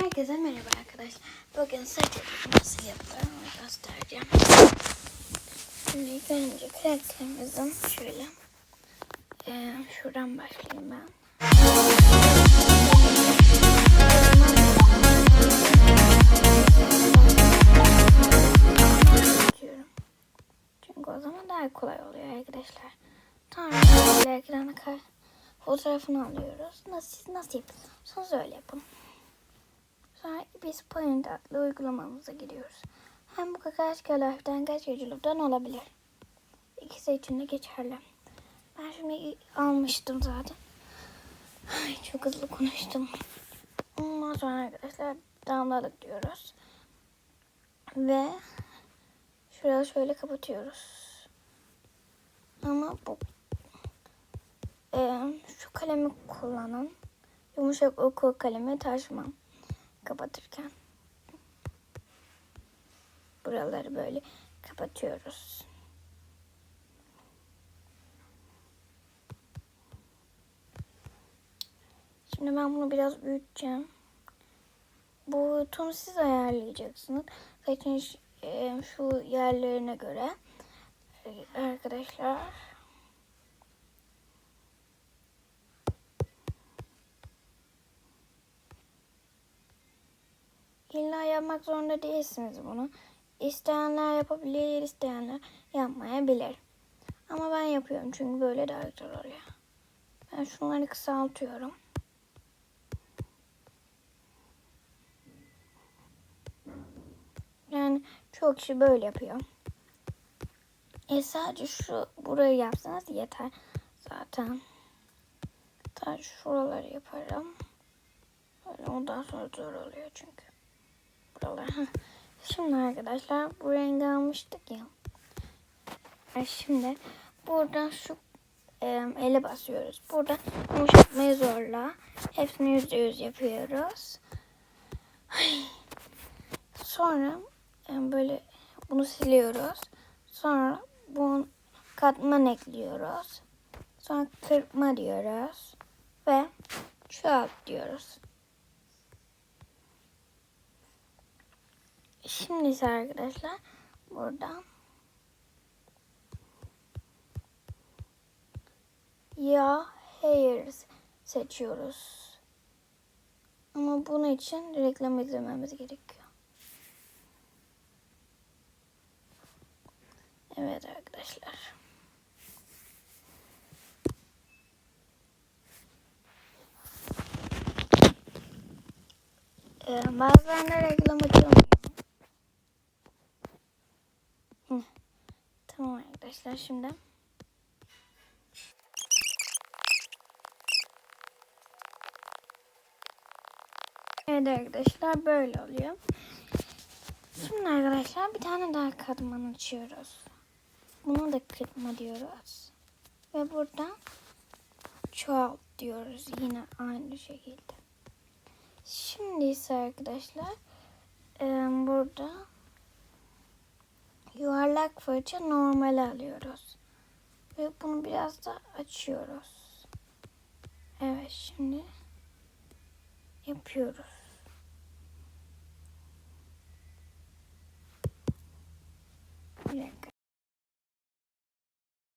Herkese merhaba arkadaşlar. Bugün saç nasıl yapılır onu göstereceğim. Şimdi ilk önce karakterimizin şöyle e, şuradan başlayayım ben. Çünkü o zaman daha kolay oluyor arkadaşlar. Böyle ekrana fotoğrafını alıyoruz. Nasıl, siz nasıl yapıyorsunuz öyle yapın. Sonra biz Point adlı uygulamamıza giriyoruz. Hem bu kaç Life'den kaç Yolculuk'tan olabilir. İkisi için de geçerli. Ben şimdi almıştım zaten. Ay, çok hızlı konuştum. Ondan sonra arkadaşlar download diyoruz. Ve şurada şöyle kapatıyoruz. Ama bu e, şu kalemi kullanın. Yumuşak okul kalemi taşımam kapatırken. Buraları böyle kapatıyoruz. Şimdi ben bunu biraz büyüteceğim. Boyutunu siz ayarlayacaksınız. Zaten e, şu yerlerine göre e, arkadaşlar. Yapmak zorunda değilsiniz bunu. İsteyenler yapabilir, isteyenler yapmayabilir. Ama ben yapıyorum çünkü böyle daha güzel oluyor. Ben şunları kısaltıyorum. Yani çok kişi böyle yapıyor. E sadece şu burayı yapsanız yeter zaten. Sadece şuraları yaparım. Böyle ondan sonra zor oluyor çünkü. Heh. Şimdi arkadaşlar bu rengi almıştık ya. E şimdi buradan şu e, ele basıyoruz. Burada yumuşatmayı zorla. Hepsini yüzde yüz yapıyoruz. Ay. Sonra e, böyle bunu siliyoruz. Sonra bunu katman ekliyoruz. Sonra kırpma diyoruz. Ve çoğalt diyoruz. Şimdi ise arkadaşlar buradan ya hairs seçiyoruz. Ama bunun için reklam izlememiz gerekiyor. Evet arkadaşlar. Ee, bazen de reklam açılmıyor. Hı. Tamam arkadaşlar şimdi. Evet arkadaşlar böyle oluyor. Şimdi arkadaşlar bir tane daha katman açıyoruz. Bunu da kırpma diyoruz. Ve buradan çoğalt diyoruz yine aynı şekilde. Şimdi ise arkadaşlar burada yuvarlak fırça normal alıyoruz. Ve bunu biraz da açıyoruz. Evet şimdi yapıyoruz. Bir dakika